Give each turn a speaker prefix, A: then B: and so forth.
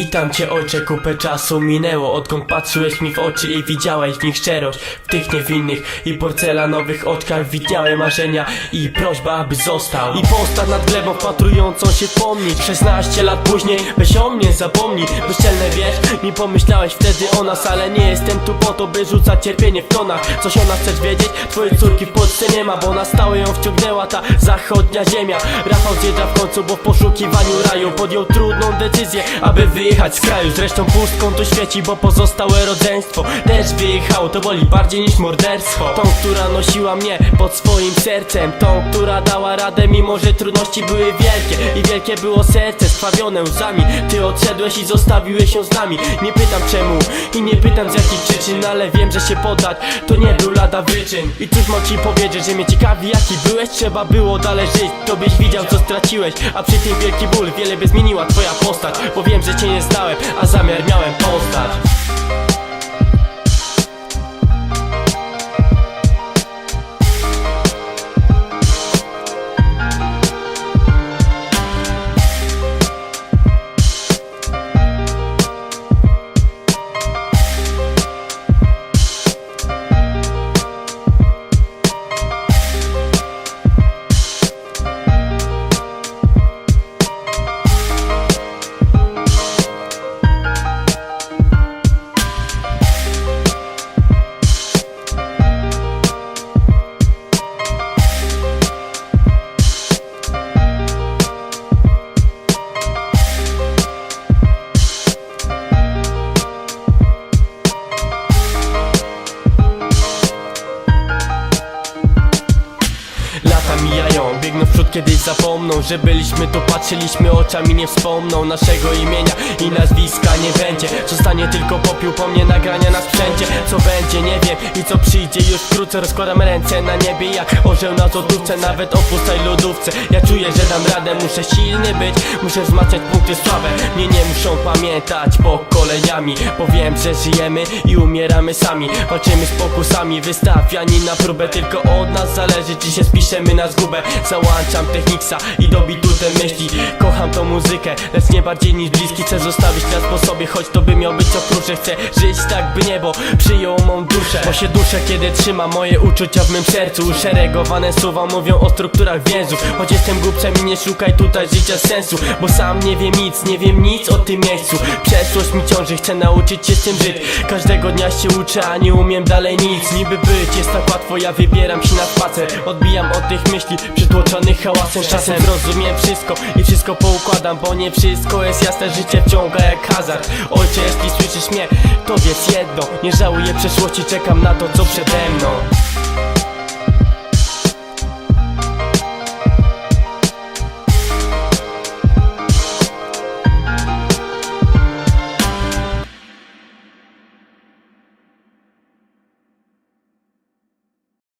A: Witam cię ojcze, kupę czasu minęło Odkąd patrzyłeś mi w oczy i widziałeś w nich szczerość. W tych niewinnych i porcelanowych oczkach widniały marzenia I prośba, aby został. I postaw nad glebą wpatrującą się w pomnik 16 lat później, weź o mnie zapomnij. Bezczelne wiesz, mi pomyślałeś wtedy o nas Ale nie jestem tu po to, by rzucać cierpienie w tonach. Coś o nas chcesz wiedzieć? Twojej córki w Polsce nie ma Bo na stałe ją wciągnęła ta zachodnia ziemia. Rafał zjeżdża w końcu, bo w poszukiwaniu raju Podjął trudną decyzję, aby wyjechać z kraju. Zresztą pustką to świeci, bo pozostałe rodzeństwo Też wyjechało, to boli bardziej niż morderstwo. Tą, która nosiła mnie pod swoim sercem. Tą, która dała radę, mimo że trudności były wielkie. I wielkie było serce skrawione łzami. Ty odszedłeś i zostawiłeś ją z nami. Nie pytam czemu i nie pytam z jakich przyczyn Ale wiem, że się poddać to nie był lada wyczyn. I cóż mam ci powiedzieć, że mnie ciekawi jaki byłeś? Trzeba było dalej żyć, to byś widział co straciłeś. A przy tym wielki ból, wiele by zmieniła twoja postać Bo wiem, że cię nie znałem, a zamiar miałem postać biegną w przód kiedyś zapomną Że byliśmy tu, patrzyliśmy oczami nie wspomną Naszego imienia i nazwiska nie będzie. Zostanie tylko popiół po mnie nagrania na sprzęcie. Co będzie nie wiem i co przyjdzie już wkrótce Rozkładam ręce na niebie jak orzeł na złotówce Nawet o pustej lodówce. Ja czuję, że dam radę, muszę silny być Muszę wzmacniać punkty słabe. Mnie nie muszą pamiętać pokoleniami Bo wiem, że żyjemy i umieramy sami. Walczymy z pokusami, wystawiani na próbę Tylko od nas zależy, czy się spiszemy na zgubę Załączam techniksa i dobitu te myśli. Kocham tą muzykę, lecz nie bardziej niż bliski. Chcę zostawić nas po sobie, choć to by miał być oprócze Chcę żyć tak, by niebo przyjął mą duszę. Bo się duszę, kiedy trzyma moje uczucia w mym sercu. Uszeregowane słowa mówią o strukturach więzów Choć jestem głupcem i nie szukaj tutaj życia sensu. Bo sam nie wiem nic, nie wiem nic o tym miejscu. Przeszłość mi ciąży, chcę nauczyć się z tym żyć. Każdego dnia się uczę, a nie umiem dalej nic. Niby być jest tak łatwo, ja wybieram się na spacer. Odbijam od tych myśli przytłoczonych hałasem Czasem zrozumiem wszystko i wszystko poukładam Bo nie wszystko jest jasne, życie wciąga jak hazard. Ojcze, jeśli słyszysz mnie, to wiedz jedno Nie żałuję przeszłości, czekam na to co przede mną